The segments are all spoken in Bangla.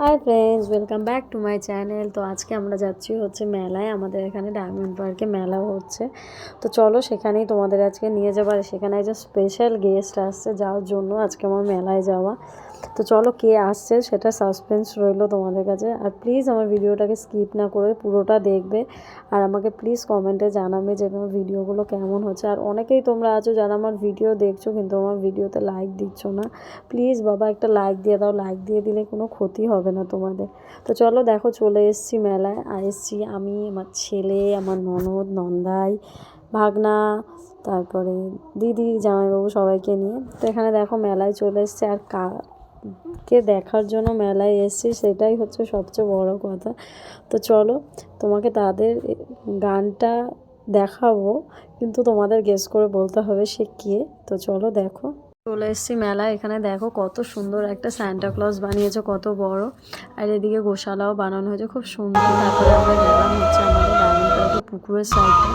Hi friends welcome back to my channel তো আজকে আমরা যাচ্ছি হচ্ছে মেলায়। আমাদের এখানে ডায়মন্ড পার্কে মেলা হচ্ছে। তো চলো সেখানেই তোমাদের আজকে নিয়ে যাবার সেখানে একজন স্পেশাল গেস্ট আসছে যাওয়ার জন্য আজকে আমার মেলায় যাওয়া। তো চলো কে আসছে সেটা সাসপেন্স রইল তোমাদের কাছে। আর প্লিজ আমার ভিডিওটাকে স্কিপ না করে পুরোটা দেখবে। আর আমাকে প্লিজ কমেন্টে জানাবে যে আমার ভিডিওগুলো কেমন হচ্ছে। আর অনেকেই তোমরা আছো যারা আমার ভিডিও দেখছ কিন্তু আমার ভিডিওতে লাইক দিচ্ছ না। প্লিজ বাবা একটা লাইক দিয়ে দাও। লাইক দিয়ে দিলে কোনো ক্ষতি হবে না তোমাদের। তো চলো দেখো চলে এসছি মেলায়। আর এসছি আমি, আমার ছেলে, আমার ননদ, নন্দাই ভাগনা, তারপরে দিদি, জামাইবাবু সবাইকে নিয়ে। তো এখানে দেখো মেলায় চলে এসছে আর কা কে দেখার জন্য মেলায় এসছি সেটাই হচ্ছে সবচেয়ে বড় কথা। তো চলো, তোমাকে তাদের গানটা দেখাবো, কিন্তু তোমাদের গেস করে বলতে হবে সে কে। তো চলো দেখো। চলে এসেছি মেলা এখানে দেখো কত সুন্দর একটা স্যান্টা ক্লজ বানিয়েছে, কত বড়। আর এদিকে গোশালাও বানানো হয়েছে, খুব সুন্দর। তারপরে আমরা গেলাম হচ্ছে আমাদের ডায়মন্ড পুকুরের সাইডে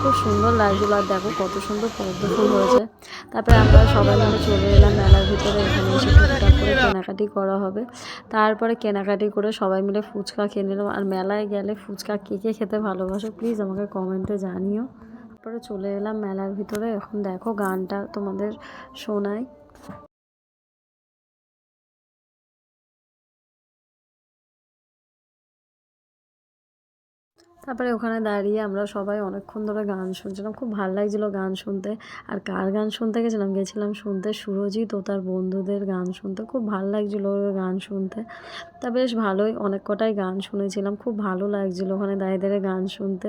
খুব সুন্দর লাগছিল আর দেখো কত সুন্দর পদ্ম ফুল হয়েছে। তারপরে আমরা সবাই মিলে চলে এলাম মেলার ভিতরে। এখানে এসে টুকটাক করে কেনাকাটি করা হবে। তারপরে কেনাকাটি করে সবাই মিলে ফুচকা খেয়ে নিলাম। আর মেলায় গেলে ফুচকা কে কে খেতে ভালোবাসো প্লিজ আমাকে কমেন্টে জানিও। তারপরে চলে এলাম মেলার ভিতরে। এখন দেখো গানটা তোমাদের শোনাই। তারপরে ওখানে দাঁড়িয়ে আমরা সবাই অনেকক্ষণ ধরে গান শুনছিলাম। খুব ভালো লাগছিল গান শুনতে। আর কার গান শুনতে গেছিলাম? গেছিলাম শুনতে সুরজিৎ ও তার বন্ধুদের গান শুনতে। খুব ভালো লাগছিল ওর গান শুনতে। তা বেশ ভালোই অনেক কটাই গান শুনেছিলাম। খুব ভালো লাগছিল ওখানে দাঁড়িয়ে দাঁড়িয়ে গান শুনতে।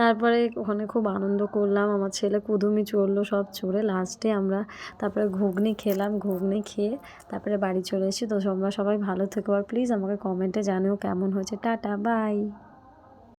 তারপরে ওখানে খুব আনন্দ করলাম। আমার ছেলে কুদুমি চড়লো সব চড়ে। লাস্টে আমরা তারপরে ঘুগনি খেলাম, ঘুগনি খেয়ে তারপরে বাড়ি চলে এসেছি। তো তোমরা সবাই ভালো থেকো। আর প্লিজ আমাকে কমেন্টে জানিও কেমন হয়েছে। Tata bye